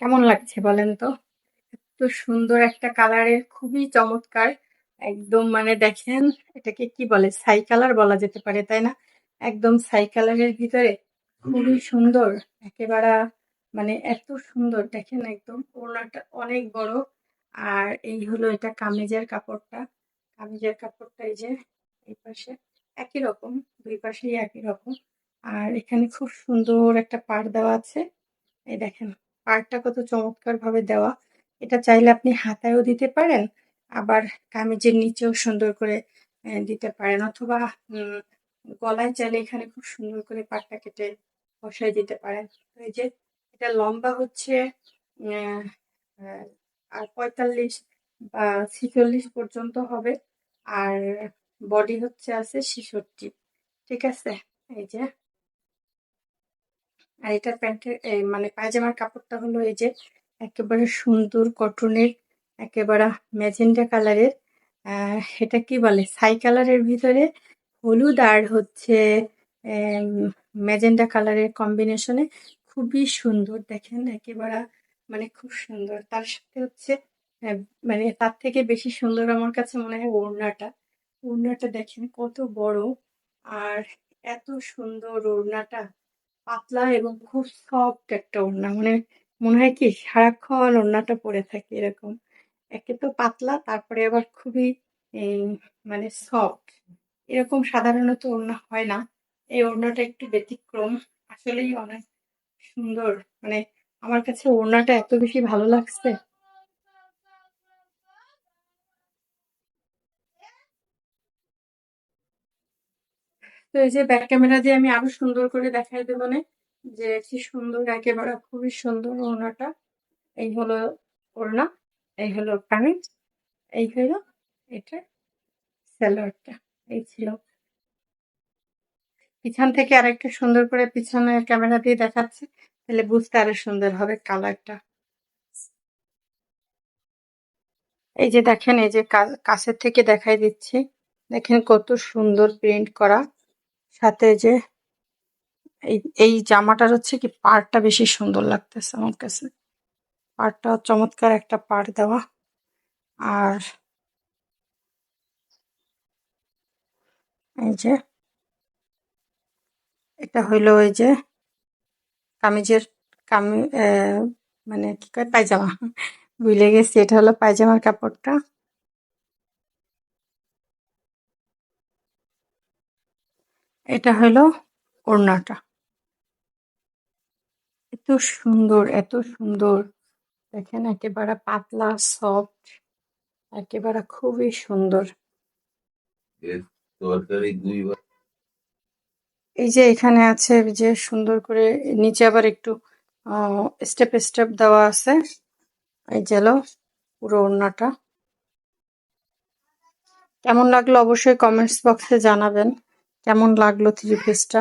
কেমন লাগছে বলেন তো? এত সুন্দর একটা কালারের খুবই চমৎকার। একদম মানে দেখেন এটাকে কি বলে? সাই কালার বলা যেতে পারে, তাই না? একদম ছাই কালারের ভিতরে খুবই সুন্দর। একেবারে মানে এত সুন্দর দেখেন একদম ওড়নাটা অনেক বড়। আর এই হলো এটা কামিজের কাপড়টা। কামিজের কাপড়টা এই যে এই পাশে একই রকম, দুই পাশেই একই রকম। আর এখানে খুব সুন্দর একটা পাড় দেওয়া আছে। এই দেখেন পাড়টা কত চমৎকার ভাবে দেওয়া। এটা চাইলে আপনি হাতায়ও দিতে পারেন, আবার কামিজের নিচেও সুন্দর করে দিতে পারেন অথবা গলায় চাইলে এখানে খুব সুন্দর করে পাড়টা কেটে বসায় দিতে পারেন। এই যে এটা লম্বা হচ্ছে আর ৪৫ বা ৪৬ পর্যন্ত হবে। আর বডি হচ্ছে আছে ৬৬ ঠিক আছে? এই যে আর এটার প্যান্টের মানে পায়জামার কাপড়টা হলো এই যে একেবারে সুন্দর কটনের, একেবারে ম্যাজেন্ডা কালারের এটা কি বলে? ছাই কালারের ভিতরে হলুদ আর হচ্ছে ম্যাজেন্ডা কালারের কম্বিনেশনে খুবই সুন্দর, দেখেন একেবারে মানে খুব সুন্দর। তার সাথে হচ্ছে মানে তার থেকে বেশি সুন্দর আমার কাছে মনে হয় ওড়নাটা। ওড়নাটা দেখেন কত বড় আর এত সুন্দর ওড়নাটা। পাতলা এবং খুব সফট একটা ওড়না। মানে মনে হয় কি সারাক্ষণ ওড়নাটা পরে থাকি এরকম। একে তো পাতলা, তারপরে আবার খুবই মানে সফট এরকম সাধারণত ওড়না হয় না। এই ওড়নাটা একটু ব্যতিক্রম। আসলেই অনেক সুন্দর। মানে আমার কাছে ওড়নাটা এত বেশি ভালো লাগছে। তো এই যে ব্যাক ক্যামেরা দিয়ে আমি আরও সুন্দর করে দেখাই দেবো না, যে কি সুন্দর একেবারে খুবই সুন্দর ওড়নাটা। এই হলো ওড়না, এই হলো কামিজ এই হলো এটা সালোয়ারটা এই ছিল। পিছন থেকে আরেকটু সুন্দর করে পিছনে ক্যামেরা দিয়ে দেখাচ্ছে, তাহলে বুঝতে আরও সুন্দর হবে কালারটা এই যে দেখেন, এই যে কাছের থেকে দেখাই দিচ্ছি, দেখেন কত সুন্দর প্রিন্ট করা। সাথে যে এই এই জামাটার হচ্ছে কি পাড়টা বেশি সুন্দর লাগতেছে আমার কাছে। পাড়টা চমৎকার একটা পাড় দেওয়া। আর এই যে এটা হইল ওই যে কামিজের কামি মানে কি কয়? পায়জামা। ভুলে গেছি, এটা হলো পায়জামার কাপড়টা। এটা হলো ওড়নাটা। এত সুন্দর এত সুন্দর। দেখেন একেবারে পাতলা সফট একেবারে খুবই সুন্দর। এই যে এখানে আছে যে সুন্দর করে নিচে আবার একটু স্টেপ স্টেপ দেওয়া আছে। এই যে হলো পুরো ওড়নাটা। কেমন লাগল অবশ্যই কমেন্টস বক্সে জানাবেন। কেমন লাগল থ্রি পিসটা?